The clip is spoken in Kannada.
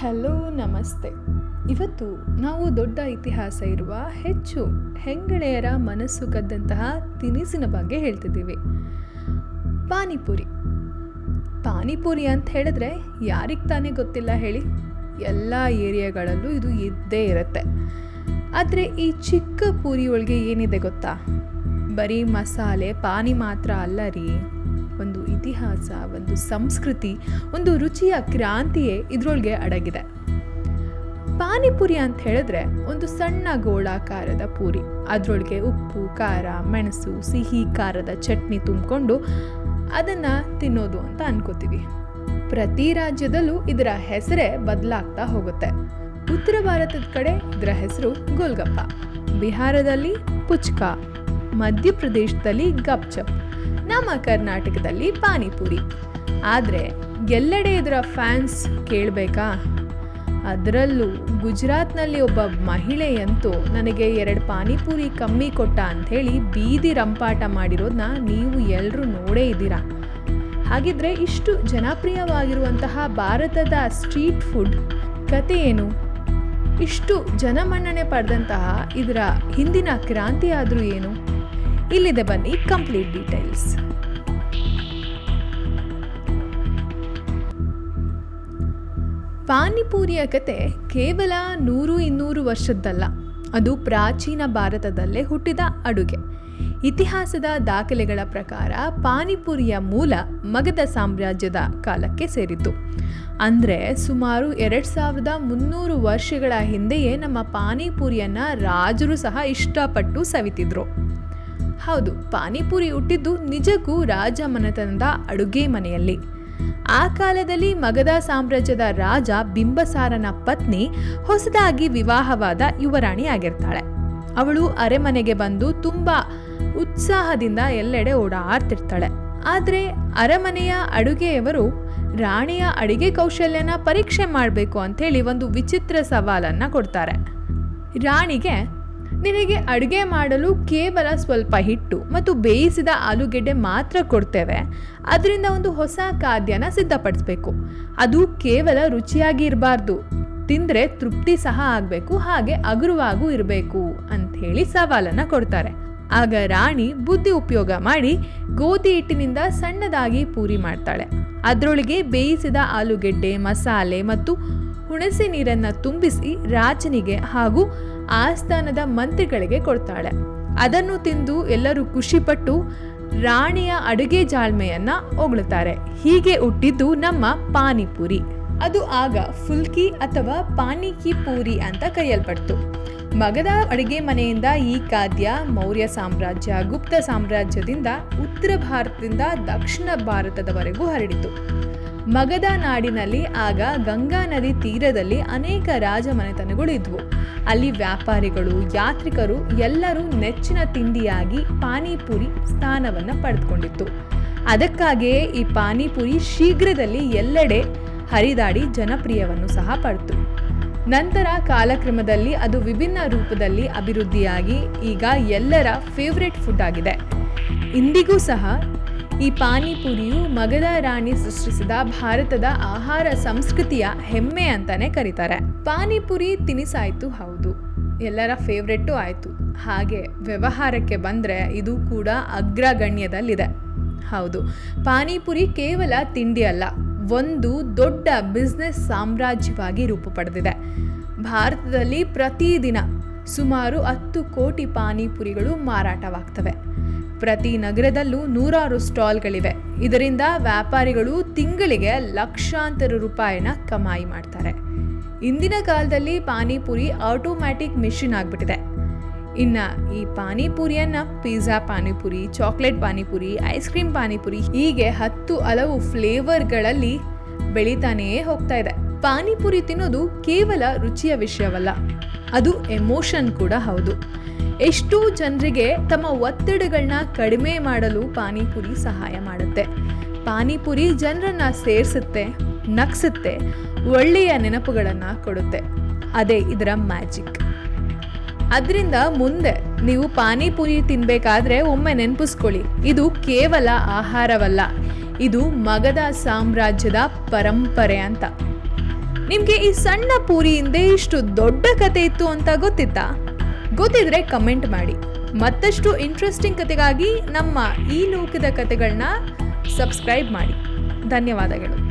ಹಲೋ, ನಮಸ್ತೆ. ಇವತ್ತು ನಾವು ದೊಡ್ಡ ಇತಿಹಾಸ ಇರುವ ಹೆಚ್ಚು ಹೆಂಗಳೆಯರ ಮನಸ್ಸು ಕದ್ದಂತಹ ತಿನಿಸಿನ ಬಗ್ಗೆ ಹೇಳ್ತಿದ್ದೀವಿ. ಪಾನಿಪುರಿ. ಪಾನಿಪುರಿ ಅಂತ ಹೇಳಿದ್ರೆ ಯಾರಿಗೆ ತಾನೇ ಗೊತ್ತಿಲ್ಲ ಹೇಳಿ? ಎಲ್ಲ ಏರಿಯಾಗಳಲ್ಲೂ ಇದು ಇದ್ದೇ ಇರುತ್ತೆ. ಆದರೆ ಈ ಚಿಕ್ಕ ಪೂರಿ ಒಳಗೆ ಏನಿದೆ ಗೊತ್ತಾ? ಬರೀ ಮಸಾಲೆ, ಪಾನಿ ಮಾತ್ರ ಅಲ್ಲ ರೀ. ಒಂದು ಇತಿಹಾಸ, ಒಂದು ಸಂಸ್ಕೃತಿ, ಒಂದು ರುಚಿಯ ಕ್ರಾಂತಿಯೇ ಇದರೊಳಗೆ ಅಡಗಿದೆ. ಪಾನಿಪುರಿ ಅಂತ ಹೇಳಿದ್ರೆ ಒಂದು ಸಣ್ಣ ಗೋಳಾಕಾರದ ಪೂರಿ. ಅದರೊಳಗೆ ಉಪ್ಪು, ಖಾರ, ಮೆಣಸು, ಸಿಹಿ ಖಾರದ ಚಟ್ನಿ ತುಂಬಿಕೊಂಡು ಅದನ್ನು ತಿನ್ನೋದು ಅಂತ ಅನ್ಕೋತೀವಿ. ಪ್ರತಿ ರಾಜ್ಯದಲ್ಲೂ ಇದರ ಹೆಸರೇ ಬದಲಾಗ್ತಾ ಹೋಗುತ್ತೆ. ಉತ್ತರ ಭಾರತದ ಕಡೆ ಇದರ ಹೆಸರು ಗೋಲ್ಗಪ್ಪ. ಬಿಹಾರದಲ್ಲಿ ಪುಚ್ಕ, ಮಧ್ಯಪ್ರದೇಶದಲ್ಲಿ ಗಪ್ಚಪ್. ನಮ್ಮ ಕರ್ನಾಟಕದಲ್ಲಿ ಪಾನಿಪುರಿ. ಆದರೆ ಎಲ್ಲೆಡೆ ಇದರ ಫ್ಯಾನ್ಸ್ ಕೇಳಬೇಕಾ? ಅದರಲ್ಲೂ ಗುಜರಾತ್ನಲ್ಲಿ ಒಬ್ಬ ಮಹಿಳೆಯಂತೂ ನನಗೆ ಎರಡು ಪಾನಿಪುರಿ ಕಮ್ಮಿ ಕೊಟ್ಟ ಅಂಥೇಳಿ ಬೀದಿ ರಂಪಾಟ ಮಾಡಿರೋದನ್ನ ನೀವು ಎಲ್ಲರೂ ನೋಡೇ ಇದ್ದೀರಾ? ಹಾಗಿದ್ರೆ ಇಷ್ಟು ಜನಪ್ರಿಯವಾಗಿರುವಂತಹ ಭಾರತದ ಸ್ಟ್ರೀಟ್ ಫುಡ್ ಕತೆ ಏನು? ಇಷ್ಟು ಜನಮನ್ನಣೆ ಪಡೆದಂತಹ ಇದರ ಹಿಂದಿನ ಕ್ರಾಂತಿ ಆದರೂ ಏನು? ಇಲ್ಲಿದೆ ಬನ್ನಿ ಕಂಪ್ಲೀಟ್ ಡೀಟೇಲ್ಸ್. ಪಾನಿಪೂರಿಯ ಕತೆ ಕೇವಲ ನೂರು ಇನ್ನೂರು ವರ್ಷದ್ದಲ್ಲ, ಅದು ಪ್ರಾಚೀನ ಭಾರತದಲ್ಲೇ ಹುಟ್ಟಿದ ಅಡುಗೆ. ಇತಿಹಾಸದ ದಾಖಲೆಗಳ ಪ್ರಕಾರ ಪಾನಿಪುರಿಯ ಮೂಲ ಮಗಧ ಸಾಮ್ರಾಜ್ಯದ ಕಾಲಕ್ಕೆ ಸೇರಿತು ಅಂದರೆ ಸುಮಾರು ಎರಡು ಸಾವಿರದ ಮುನ್ನೂರು ವರ್ಷಗಳ ಹಿಂದೆಯೇ ನಮ್ಮ ಪಾನಿಪುರಿಯನ್ನು ರಾಜರು ಸಹ ಇಷ್ಟಪಟ್ಟು ಸವಿತಿದ್ರು. ಹೌದು, ಪಾನಿಪುರಿ ಹುಟ್ಟಿದ್ದು ನಿಜಕ್ಕೂ ರಾಜ ಮನೆತನದ ಅಡುಗೆ ಮನೆಯಲ್ಲಿ. ಆ ಕಾಲದಲ್ಲಿ ಮಗಧ ಸಾಮ್ರಾಜ್ಯದ ರಾಜ ಬಿಂಬಸಾರನ ಪತ್ನಿ ಹೊಸದಾಗಿ ವಿವಾಹವಾದ ಯುವರಾಣಿ ಆಗಿರ್ತಾಳೆ ಅವಳು ಅರೆಮನೆಗೆ ಬಂದು ತುಂಬ ಉತ್ಸಾಹದಿಂದ ಎಲ್ಲೆಡೆ ಓಡಾಡ್ತಿರ್ತಾಳೆ. ಆದರೆ ಅರಮನೆಯ ಅಡುಗೆಯವರು ರಾಣಿಯ ಅಡಿಗೆ ಕೌಶಲ್ಯನ ಪರೀಕ್ಷೆ ಮಾಡಬೇಕು ಅಂಥೇಳಿ ಒಂದು ವಿಚಿತ್ರ ಸವಾಲನ್ನು ಕೊಡ್ತಾರೆ. ರಾಣಿಗೆ ನಿನಗೆ ಅಡುಗೆ ಮಾಡಲು ಕೇವಲ ಸ್ವಲ್ಪ ಹಿಟ್ಟು ಮತ್ತು ಬೇಯಿಸಿದ ಆಲೂಗೆಡ್ಡೆ ಮಾತ್ರ ಕೊಡ್ತೇವೆ. ಅದರಿಂದ ಒಂದು ಹೊಸ ಖಾದ್ಯನ ಸಿದ್ಧಪಡಿಸಬೇಕು. ಅದು ಕೇವಲ ರುಚಿಯಾಗಿ ಇರಬಾರ್ದು. ತಿಂದರೆ ತೃಪ್ತಿ ಸಹ ಆಗಬೇಕು, ಹಾಗೆ ಅಗುರವಾಗೂ ಇರಬೇಕು ಅಂಥೇಳಿ ಸವಾಲನ್ನು ಕೊಡ್ತಾರೆ. ಆಗ ರಾಣಿ ಬುದ್ಧಿ ಉಪಯೋಗ ಮಾಡಿ ಗೋಧಿ ಹಿಟ್ಟಿನಿಂದ ಸಣ್ಣದಾಗಿ ಪೂರಿ ಮಾಡ್ತಾಳೆ. ಅದರೊಳಗೆ ಬೇಯಿಸಿದ ಆಲೂಗೆಡ್ಡೆ, ಮಸಾಲೆ ಮತ್ತು ಹುಣಸೆ ನೀರನ್ನು ತುಂಬಿಸಿ ರಾಜನಿಗೆ ಹಾಗೂ ಆಸ್ಥಾನದ ಮಂತ್ರಿಗಳಿಗೆ ಕೊಡ್ತಾಳೆ. ಅದನ್ನು ತಿಂದು ಎಲ್ಲರೂ ಖುಷಿಪಟ್ಟು ರಾಣಿಯ ಅಡುಗೆ ಜಾಳ್ಮೆಯನ್ನು ಹೊಗಳುತ್ತಾರೆ ಹೀಗೆ ಹುಟ್ಟಿದ್ದು ನಮ್ಮ ಪಾನಿಪುರಿ. ಅದು ಆಗ ಫುಲ್ಕಿ ಅಥವಾ ಪಾನಿಕಿ ಪೂರಿ ಅಂತ ಕರೆಯಲ್ಪಡ್ತು. ಮಗದ ಅಡುಗೆ ಮನೆಯಿಂದ ಈ ಖಾದ್ಯ ಮೌರ್ಯ ಸಾಮ್ರಾಜ್ಯ, ಗುಪ್ತ ಸಾಮ್ರಾಜ್ಯದಿಂದ ಉತ್ತರ ಭಾರತದಿಂದ ದಕ್ಷಿಣ ಭಾರತದವರೆಗೂ ಹರಡಿತು. ಮಗದ ನಾಡಿನಲ್ಲಿ ಆಗ ಗಂಗಾ ನದಿ ತೀರದಲ್ಲಿ ಅನೇಕ ರಾಜಮನೆತನಗಳು ಇದ್ವು. ಅಲ್ಲಿ ವ್ಯಾಪಾರಿಗಳು, ಯಾತ್ರಿಕರು ಎಲ್ಲರೂ ನೆಚ್ಚಿನ ತಿಂಡಿಯಾಗಿ ಪಾನಿಪುರಿ ಸ್ಥಾನವನ್ನು ಪಡೆದುಕೊಂಡಿತ್ತು. ಅದಕ್ಕಾಗಿಯೇ ಈ ಪಾನಿಪುರಿ ಶೀಘ್ರದಲ್ಲಿ ಎಲ್ಲೆಡೆ ಹರಿದಾಡಿ ಜನಪ್ರಿಯವನ್ನು ಸಹ ಪಡೆತು ನಂತರ ಕಾಲಕ್ರಮದಲ್ಲಿ ಅದು ವಿಭಿನ್ನ ರೂಪದಲ್ಲಿ ಅಭಿವೃದ್ಧಿಯಾಗಿ ಈಗ ಎಲ್ಲರ ಫೇವ್ರೆಟ್ ಫುಡ್ ಆಗಿದೆ. ಇಂದಿಗೂ ಸಹ ಈ ಪಾನಿಪುರಿಯು ಮಗದ ರಾಣಿ ಸೃಷ್ಟಿಸಿದ ಭಾರತದ ಆಹಾರ ಸಂಸ್ಕೃತಿಯ ಹೆಮ್ಮೆ ಅಂತಾನೆ ಕರೀತಾರೆ. ಪಾನಿಪುರಿ ತಿನಿಸಾಯ್ತು, ಹೌದು. ಎಲ್ಲರ ಫೇವ್ರೆಟ್ಟು ಆಯಿತು. ಹಾಗೆ ವ್ಯವಹಾರಕ್ಕೆ ಬಂದರೆ ಇದು ಕೂಡ ಅಗ್ರಗಣ್ಯದಲ್ಲಿದೆ. ಹೌದು, ಪಾನಿಪುರಿ ಕೇವಲ ತಿಂಡಿ ಅಲ್ಲ, ಒಂದು ದೊಡ್ಡ ಬಿಸ್ನೆಸ್ ಸಾಮ್ರಾಜ್ಯವಾಗಿ ರೂಪ ಪಡೆದಿದೆ. ಭಾರತದಲ್ಲಿ ಪ್ರತಿದಿನ ಸುಮಾರು ಹತ್ತು ಕೋಟಿ ಪಾನಿಪುರಿಗಳು ಮಾರಾಟವಾಗ್ತವೆ. ಪ್ರತಿ ನಗರದಲ್ಲೂ ನೂರಾರು ಸ್ಟಾಲ್ಗಳಿವೆ. ಇದರಿಂದ ವ್ಯಾಪಾರಿಗಳು ತಿಂಗಳಿಗೆ ಲಕ್ಷಾಂತರ ರೂಪಾಯಿನ ಕಮಾಯಿ ಮಾಡ್ತಾರೆ. ಇಂದಿನ ಕಾಲದಲ್ಲಿ ಪಾನಿಪುರಿ ಆಟೋಮ್ಯಾಟಿಕ್ ಮಿಷಿನ್ ಆಗಿಬಿಟ್ಟಿದೆ. ಇನ್ನು ಈ ಪಾನಿಪುರಿಯನ್ನು pizza panipuri, chocolate panipuri, ice cream panipuri ಹೀಗೆ ಹತ್ತು ಹಲವು ಫ್ಲೇವರ್ಗಳಲ್ಲಿ ಬೆಳೀತಾನೇ ಹೋಗ್ತಾ ಇದೆ. ಪಾನಿಪುರಿ ತಿನ್ನೋದು ಕೇವಲ ರುಚಿಯ ವಿಷಯವಲ್ಲ, ಅದು ಎಮೋಷನ್ ಕೂಡ ಹೌದು. ಎಷ್ಟೋ ಜನರಿಗೆ ತಮ್ಮ ಒತ್ತಡಗಳನ್ನ ಕಡಿಮೆ ಮಾಡಲು ಪಾನಿಪುರಿ ಸಹಾಯ ಮಾಡುತ್ತೆ. ಪಾನಿಪುರಿ ಜನರನ್ನ ಸೇರಿಸುತ್ತೆ, ನಗ್ಸುತ್ತೆ, ಒಳ್ಳೆಯ ನೆನಪುಗಳನ್ನು ಕೊಡುತ್ತೆ. ಅದೇ ಇದರ ಮ್ಯಾಜಿಕ್. ಅದರಿಂದ ಮುಂದೆ ನೀವು ಪಾನಿಪುರಿ ತಿನ್ಬೇಕಾದ್ರೆ ಒಮ್ಮೆ ನೆನಪಿಸ್ಕೊಳ್ಳಿ. ಇದು ಕೇವಲ ಆಹಾರವಲ್ಲ, ಇದು ಮಗದ ಸಾಮ್ರಾಜ್ಯದ ಪರಂಪರೆ ಅಂತ. ನಿಮಗೆ ಈ ಸಣ್ಣ ಪೂರಿ ಹಿಂದೆ ಇಷ್ಟು ದೊಡ್ಡ ಕತೆ ಇತ್ತು ಅಂತ ಗೊತ್ತಿತ್ತಾ? ಗೊತ್ತಿದ್ರೆ ಕಮೆಂಟ್ ಮಾಡಿ. ಮತ್ತಷ್ಟು ಇಂಟ್ರೆಸ್ಟಿಂಗ್ ಕತೆಗಾಗಿ ನಮ್ಮ ಈ ಲೋಕದ ಕತೆಗಳನ್ನ ಸಬ್ಸ್ಕ್ರೈಬ್ ಮಾಡಿ. ಧನ್ಯವಾದಗಳು.